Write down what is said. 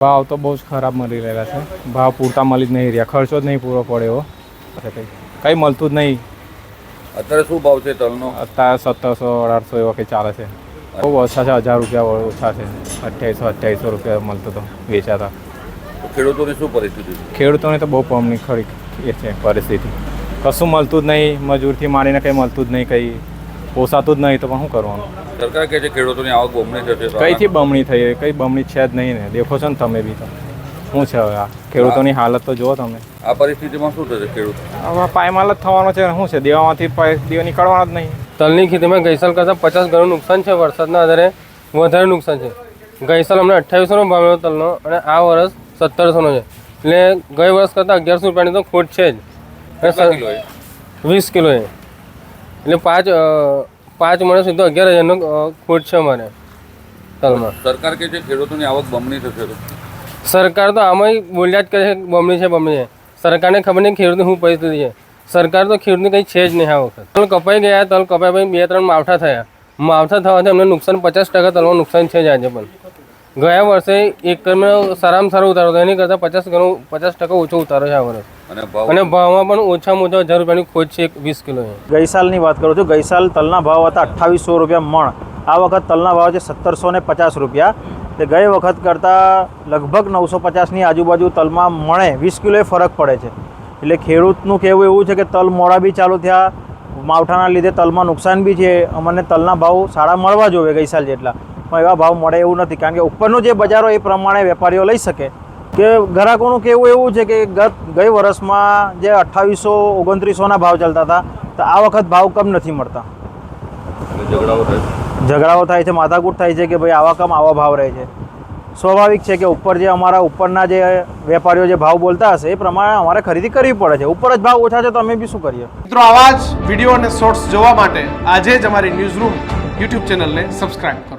ભાવ તો બહુ જ ખરાબ મળી રહેલા છે. ભાવ પૂરતા મળી જ નહીં રહ્યા. ખર્ચો જ નહીં પૂરો પડે એવો. કંઈ કંઈ મળતું જ નહીં. અત્યારે શું ભાવ છે તલનો? અત્યારે સત્તરસો અઢારસો એવા કંઈ ચાલે છે. બહુ ઓછા છે હજાર રૂપિયા ઓછા છે. અઠ્યાવીસો અઠ્યાવીસો રૂપિયા મળતો તો વેચાતા. ખેડૂતોની શું પરિસ્થિતિ ખેડૂતોને તો બહુ પમની ખરી એ છે પરિસ્થિતિ. કશું મળતું જ નહીં મજૂરથી માંડીને કંઈ મળતું જ નહીં કંઈ પોસાતું જ નહીં તો પણ શું કરવાનું? સરકાર કહે છે ખેડૂતોની આવક બમણી થશે કઈથી બમણી થઈ કઈ બમણી છે જ નહીં ને. દેખો છો ને તમે બી તો. શું છે હવે આ? ખેડૂતોની હાલત તો જુઓ તમે. આ પરિસ્થિતિમાં શું થશે ખેડૂત? હવે પાયમાલ જ થવાનો છે શું છે? દેવામાંથી દેવા નીકળવાનો જ નહીં. તલની ખેતીમાં ગઈસાલ કરતાં પચાસ ગણું નુકસાન છે. વરસાદના આધારે વધારે નુકસાન છે. ગઈસાલ અમને અઠ્ઠાવીસોનો ભાવ મળ્યો તલનો અને આ વર્ષ સત્તરસોનો છે. એટલે ગઈ વર્ષ કરતાં અગિયારસો રૂપિયાની તો ખોટ છે જ. વીસ કિલો એ? એટલે પાંચ પાંચ માણસ સુધી અગિયાર હજારનો ખોટ છે અમારે તલમાં. સરકાર કે છે ખેડૂતોની આવક બમણી થશે તો? સરકાર તો આમાંય બોલ્યા જ કરે છે બમણી છે બમણી છે. સરકારને ખબર નહીં ખેડૂતની શું પરિસ્થિતિ છે. સરકાર તો ખેડૂતને કંઈ છે જ નહીં આ વખત. તલ કપાઈ ગયા તલ કપાઈ પછી બે ત્રણ માવઠા થયા. માવઠા થવાથી અમને નુકસાન પચાસ ટકા તલમાં નુકસાન છે જ આજે પણ. ગયા વર્ષે એક કર્મ સારામાં સારો ઉતારો હતો. એની કરતાં પચાસ ગણું પચાસ ટકા ઓછો ઉતારો છે આ વર્ષ. અને ભાવમાં પણ ઓછામાં ઓછા હજાર રૂપિયાની ખોજ છે એક વીસ કિલો છે. ગઈ સાલની વાત કરું છું. ગઈ સાલ તલના ભાવ હતા અઠ્ઠાવીસો રૂપિયા મણ. આ વખત તલના ભાવ છે સત્તરસો ને પચાસ રૂપિયા. તે ગઈ વખત કરતાં લગભગ નવસો પચાસની આજુબાજુ તલમાં મણે વીસ કિલોએ ફરક પડે છે. એટલે ખેડૂતનું કહેવું એવું છે કે તલ મોડા બી ચાલુ થયા. માવઠાના લીધે તલમાં નુકસાન બી છે. અમને તલના ભાવ સારા મળવા જોઈએ ગઈ સાલ જેટલા. પણ એવા ભાવ મળે એવું નથી. કારણ કે ઉપરનું જે બજારો એ પ્રમાણે વેપારીઓ લઈ શકે. કે ગ્રાહકોનું કહેવું એવું છે કે ગત ગઈ વર્ષમાં જે અઠ્ઠાવીસો ઓગણત્રીસોના ભાવ ચાલતા હતા તો આ વખત ભાવ કમ નથી મળતા. ઝઘડાઓ થાય ઝઘડાઓ થાય છે માથાકૂટ થાય છે કે ભાઈ આવા કમ આવા ભાવ રહે છે. સ્વાભાવિક છે કે ઉપર જે અમારા ઉપરના જે વેપારીઓ જે ભાવ બોલતા હશે એ પ્રમાણે અમારે ખરીદી કરવી પડે છે. ઉપર જ ભાવ ઓછા છે તો અમે બી શું કરીએ? મિત્રો આવા જ વીડિયો અને શોર્ટ્સ જોવા માટે આજે જ અમારી ન્યૂઝ રૂમ યુટ્યુબ ચેનલને સબસ્ક્રાઇબ કરો.